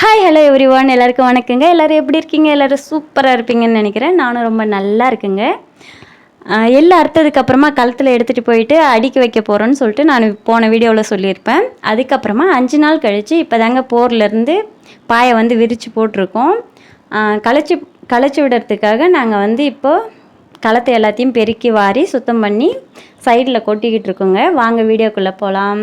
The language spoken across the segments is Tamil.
ஹாய் ஹலோ எவ்ரி ஒன் எல்லாருக்கும் வணக்கங்க. எல்லோரும் எப்படி இருக்கீங்க? எல்லோரும் சூப்பராக இருப்பீங்கன்னு நினைக்கிறேன். நானும் ரொம்ப நல்லா இருக்குங்க. ஆஹ் எள்ளு அறுத்ததுக்கப்புறமா கழுத்தில் எடுத்துகிட்டு போயிட்டு அடுக்கி வைக்க போகிறோன்னு சொல்லிட்டு நான் போன வீடியோவில் சொல்லியிருப்பேன். அதுக்கப்புறமா அஞ்சு நாள் கழித்து இப்போ தாங்க போர்லேருந்து பாயை வந்து விரித்து போட்டிருக்கோம். களைச்சி களைச்சி விடுறதுக்காக நாங்கள் வந்து இப்போது களத்தை எல்லாத்தையும் பெருக்கி வாரி சுத்தம் பண்ணி சைடில் கொட்டிக்கிட்டு இருக்கோங்க. வாங்க வீடியோக்குள்ளே போகலாம்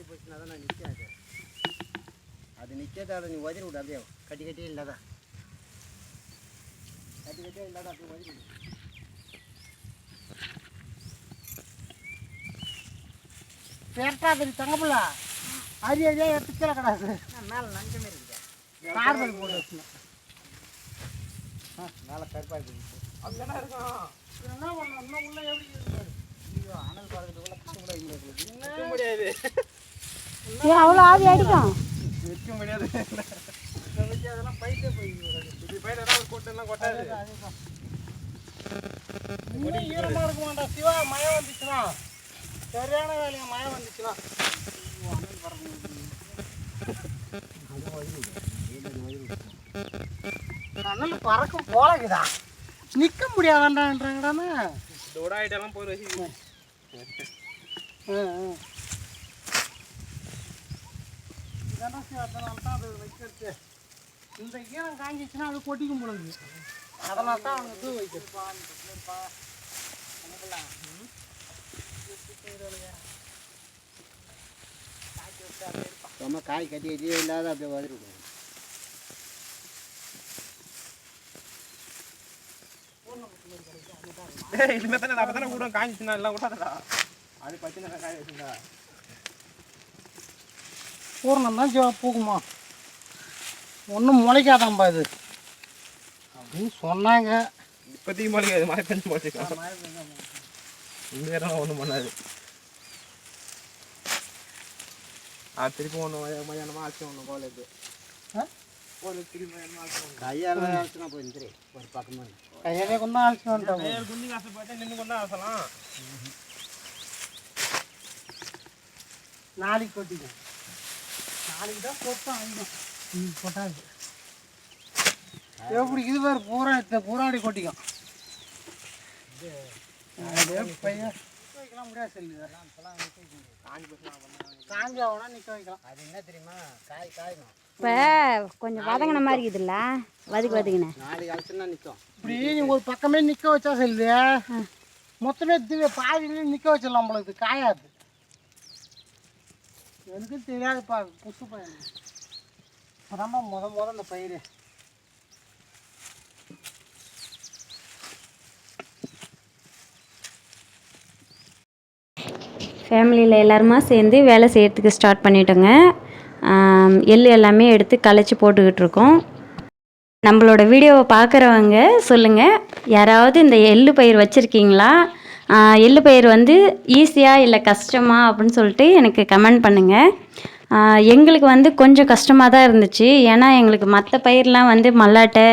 ஆகி போச்சுன்னா தான் நான் நிற்காது. அது நிற்காத நீ உதறி விடு அப்படியே கட்டி கட்டியே இல்லாத? கட்டி கட்டியே இல்லாத அப்படியே உதறி விடு. பேர்ட்டாதிரி தங்கப்புல அரி அரியா எடுத்து கீழே கிடாது. மேலே நஞ்சமே இருக்குது கார்பன் போட்டு வச்சுனேன் மேலே கருப்பாக இருக்குது அப்படின்னா இருக்கும். என்ன பண்ணணும் இன்னும் உள்ள எப்படி இருக்குது ஏன் அவ்வளோ ஆவி அடிக்கும். வைக்க முடியாது அதெல்லாம் பைட்டே இன்னும் ஈரமாக இருக்க வேண்டாம் சிவா மழை வந்துச்சுன்னா. சரியான வேலையா மழை வந்துச்சுன்னா. அனல் பறக்கும் போலக்குதா. நிற்க முடியாதான்டான்றாங்கடாமே இதோட ஐட்டெல்லாம் போய் ரசி இதெல்லாம் சரி, அதனால தான் அது வைக்கிறது இந்த ஈரம் காஞ்சிச்சுன்னா அது கொட்டிக்கும் பொழுது அதனால தான் அவங்க இது வைக்கிறது ரொம்ப காய் கட்டி கட்டியே இல்லாத அப்படியே வதறி விடுவோம் டேய் இதுமே தானே அப்போ தானே கூட காஞ்சிச்சுனா எல்லாம் விட்டாதடா அது பச்சை நேரம் காய வச்சுருந்தா பூர்ணம் தான் சிவா பூக்குமா? ஒன்றும் முளைக்காதாம்பா இது. அப்படின்னு சொன்னாங்க. இப்போதைக்கு மழைக்காது மழை பெஞ்சு இந்த நேரம் ஒன்றும் பண்ணாது. ஆ திருப்பி ஒன்று மதியானமாக ஆச்சு ஒன்று கோலுக்கு கையால் ஆச்சுனா போயிருந்துரு ஒரு பக்கமாக கையாலே கொண்டு ஆச்சு ஆசைப்பட்டு நின்று கொண்டு ஆசலாம். நாளைக்கு கொட்டிக்கும் நாளைக்கு தான் கொட்டம் ஆகிடும் இன்னைக்கு கொட்டாது எப்படி இது பேர் பூரா இந்த பூராடி கொட்டிக்கும் பையன்? நிக்க வைக்கலாம் முடியாது சொல்லி காஞ்சி ஆகுனா நிற்க வைக்கலாம். அது என்ன தெரியுமா? காய் காயணும். இப்போ கொஞ்சம் வதங்கின மாதிரி இருக்குதுல்ல? வதக்கி வதக்கினேன். நாளைக்கு அழைச்சுன்னா நிற்கும் இப்படி நீ ஒரு பக்கமே நிற்க வச்சா செல்வி மொத்தமே பாதியிலே நிற்க வச்சிடலாம் உங்களுக்கு காயாது. எனக்கு தெரியாதுப்பா புதுசு பையன். இப்போதாம்மா முத முத இந்த பயிர். ஃபேமிலியில் எல்லாருமா சேர்ந்து வேலை செய்கிறதுக்கு ஸ்டார்ட் பண்ணிட்டோங்க. எள் எல்லாமே எடுத்து களைச்சி போட்டுக்கிட்டு இருக்கோம். நம்மளோட வீடியோவை பார்க்குறவங்க சொல்லுங்கள் யாராவது இந்த எள்ளு பயிர் வச்சுருக்கீங்களா? எள்ளு பயிர் வந்து ஈஸியாக இல்லை கஷ்டமா அப்படின்னு சொல்லிட்டு எனக்கு கமெண்ட் பண்ணுங்கள் எங்களுக்கு வந்து கொஞ்சம் கஷ்டமாக தான் இருந்துச்சு. ஏன்னா எங்களுக்கு மற்ற பயிரெலாம் வந்து மல்லாட்டை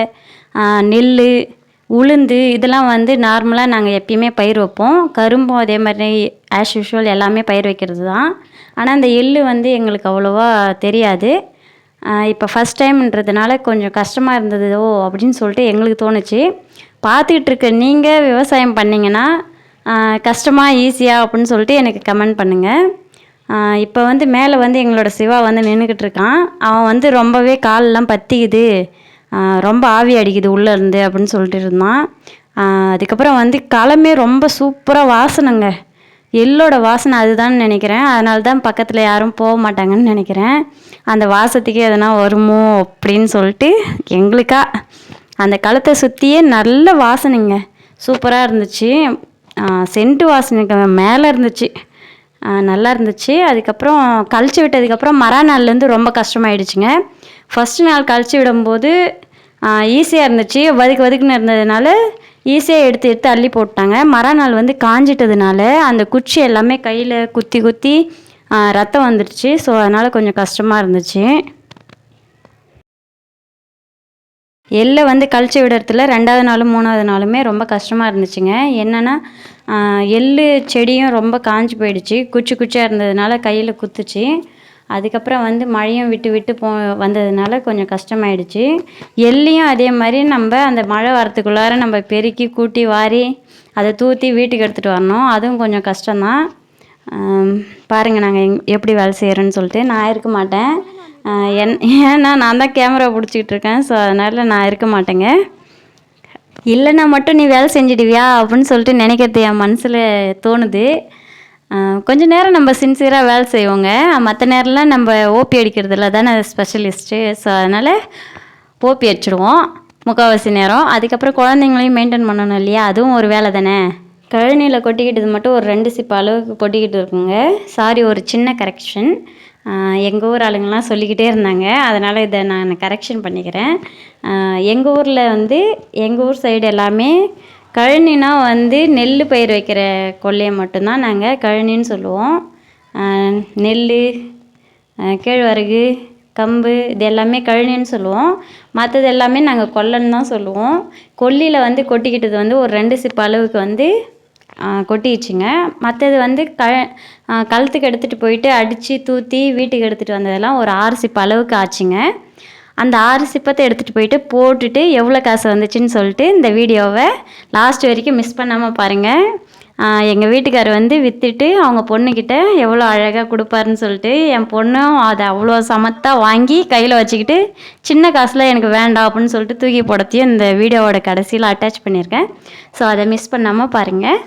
நெல் உளுந்து இதெல்லாம் வந்து நார்மலாக நாங்கள் எப்பயுமே பயிர் வைப்போம். கரும்பும் அதே மாதிரி ஆஸ் யூஷுவல் எல்லாமே பயிர் வைக்கிறது தான். ஆனால் அந்த எள்ளு வந்து எங்களுக்கு அவ்வளோவா தெரியாது. இப்போ ஃபஸ்ட் டைம்ன்றதுனால கொஞ்சம் கஷ்டமாக இருந்ததோ அப்படின்னு சொல்லிட்டு எங்களுக்கு தோணுச்சு. பார்த்துக்கிட்டு இருக்க நீங்கள் விவசாயம் பண்ணிங்கன்னா கஷ்டமாக ஈஸியாக அப்படின்னு சொல்லிட்டு எனக்கு கமெண்ட் பண்ணுங்கள் இப்போ வந்து மேலே வந்து எங்களோட சிவா வந்து நின்றுக்கிட்டு இருக்கான். அவன் வந்து ரொம்பவே காலெல்லாம் பற்றிக்குது ரொம்ப ஆவி அடிக்குது உள்ளே இருந்து அப்படின்னு சொல்லிட்டு இருந்தான். அதுக்கப்புறம் வந்து களமே ரொம்ப சூப்பராக வாசனைங்க. எள்ளோட வாசனை அதுதான் நினைக்கிறேன். அதனால தான் பக்கத்தில் யாரும் போக மாட்டாங்கன்னு நினைக்கிறேன். அந்த வாசத்துக்கே எதனா வருமோ அப்படின்னு சொல்லிட்டு எங்களுக்கா அந்த களத்தை சுற்றியே நல்ல வாசனைங்க. சூப்பராக இருந்துச்சு. சென்ட் வாசனைக்கு மேலே இருந்துச்சு. நல்லா இருந்துச்சு. அதுக்கப்புறம் கழிச்சு விட்டதுக்கப்புறம் மறுநாள்லேருந்து ரொம்ப கஷ்டமாயிடுச்சுங்க. ஃபஸ்ட்டு நாள் கழிச்சு விடும்போது ஈஸியாக இருந்துச்சு. வதுக்கு வதுக்குன்னு இருந்ததுனால ஈஸியாக எடுத்து எடுத்து அள்ளி போட்டாங்க. மறுநாள் வந்து காஞ்சிட்டதுனால அந்த குச்சி எல்லாமே கையில் குத்தி குத்தி ரத்தம் வந்துடுச்சு. ஸோ அதனால் கொஞ்சம் கஷ்டமாக இருந்துச்சு. எள்ளை வந்து கழிச்சு விடுறதுல ரெண்டாவது நாளும் மூணாவது நாளுமே ரொம்ப கஷ்டமாக இருந்துச்சுங்க. என்னென்னா எள்ளு செடியும் ரொம்ப காஞ்சி போயிடுச்சு. குச்சி குச்சியாக இருந்ததுனால கையில் குத்துச்சு. அதுக்கப்புறம் வந்து மழையும் விட்டு விட்டு போ வந்ததுனால கொஞ்சம் கஷ்டமாயிடுச்சு. எள்ளையும் அதே மாதிரி நம்ம அந்த மழை வரத்துக்குள்ளார நம்ம பெருக்கி கூட்டி வாரி அதை தூற்றி வீட்டுக்கு எடுத்துகிட்டு வரணும். அதுவும் கொஞ்சம் கஷ்டம்தான். பாருங்கள் நாங்கள் எங் எப்படி வேலை செய்கிறோன்னு சொல்லிட்டு நான் இருக்க மாட்டேன். என் ஏன்னா நான் தான் கேமரா பிடிச்சிக்கிட்டு இருக்கேன் ஸோ அதனால் நான் இருக்க மாட்டேங்க. இல்லைன்னா மட்டும் நீ வேலை செஞ்சிடுவியா அப்படின்னு சொல்லிட்டு நினைக்கிறது என் மனசில் தோணுது. கொஞ்ச நேரம் நம்ம சின்சியராக வேலை செய்வோங்க. மற்ற நேரம்லாம் நம்ம ஓபி அடிக்கிறதுல தானே ஸ்பெஷலிஸ்ட்டு ஸோ அதனால் ஓபி அடிச்சிடுவோம். முக்கால்வாசி நேரம். அதுக்கப்புறம் குழந்தைங்களையும் மெயின்டைன் பண்ணணும் இல்லையா? அதுவும் ஒரு வேலை தானே. கழனியில் கொட்டிக்கிட்டது மட்டும் ஒரு ரெண்டு சிப்பு அளவுக்கு கொட்டிக்கிட்டு இருக்குங்க. சாரி ஒரு சின்ன கரெக்ஷன் எங்கள் ஊர் ஆளுங்கள்லாம் சொல்லிக்கிட்டே இருந்தாங்க. அதனால் இதை நான் கரெக்ஷன் பண்ணிக்கிறேன். எங்கள் ஊரில் வந்து எங்கள் ஊர் சைடு எல்லாமே கழனினா வந்து நெல் பயிர் வைக்கிற கொல்லையை மட்டும்தான் நாங்கள் கழனின்னு சொல்லுவோம். நெல் கேழ்வரகு கம்பு இது எல்லாமே கழனின்னு சொல்லுவோம். மற்றது எல்லாமே நாங்கள் கொல்லன்னு தான் சொல்லுவோம். கொல்லியில் வந்து கொட்டிக்கிட்டது வந்து ஒரு ரெண்டு சிப்பு அளவுக்கு வந்து கொட்டிடுச்சுங்க. மற்றது வந்து க கழுத்துக்கு எடுத்துகிட்டு போயிட்டு அடித்து தூற்றி வீட்டுக்கு எடுத்துகிட்டு வந்ததெல்லாம் ஒரு ஆறு சிப்பு அளவுக்கு ஆச்சுங்க. அந்த ஆறு சிப்பத்தை எடுத்துகிட்டு போயிட்டு போட்டுட்டு எவ்வளோ காசு வந்துச்சுன்னு சொல்லிட்டு இந்த வீடியோவை லாஸ்ட் வரைக்கும் மிஸ் பண்ணாமல் பாருங்கள் எங்கள் வீட்டுக்காரர் வந்து விற்றுட்டு அவங்க பொண்ணுக்கிட்ட எவ்வளோ அழகாக கொடுப்பாருன்னு சொல்லிட்டு என் பொண்ணும் அதை அவ்வளோ சமத்தாக வாங்கி கையில் வச்சுக்கிட்டு சின்ன காசில் எனக்கு வேண்டாம் அப்படின்னு சொல்லிட்டு தூக்கி போடத்தையும் இந்த வீடியோவோட கடைசியில் அட்டாச் பண்ணியிருக்கேன். ஸோ அதை மிஸ் பண்ணாமல் பாருங்கள்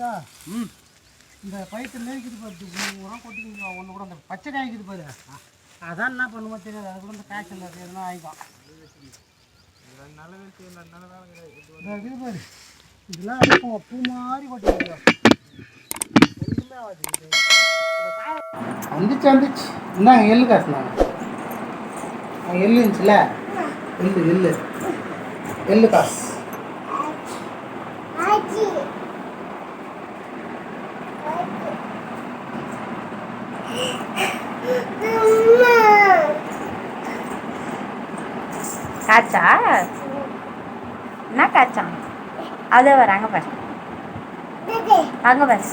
இதா ம். இந்த பயிற்று நெருக்குது பாரு உரம் கொட்டிக்கிங்க ஒன்று கூட அந்த பச்சை காய்க்குது பாரு. அதான் என்ன பண்ணுமோ தெரியாது அது கூட இந்த காய்ச்சல் அது எதுனா ஆகிக்கும். இது பாரு இதெல்லாம் இருக்கும் பூ மாதிரி காய- வந்துச்சு வந்துச்சு. இந்தாங்க எள்ளு காசுனாங்க எள்ளு இருந்துச்சுல? எள்ளு எள்ளு. எள்ளு காசு. காய்ச்சா என்ன காய்ச்சா அதை வராங்க பாரு. அங்கே பாரு.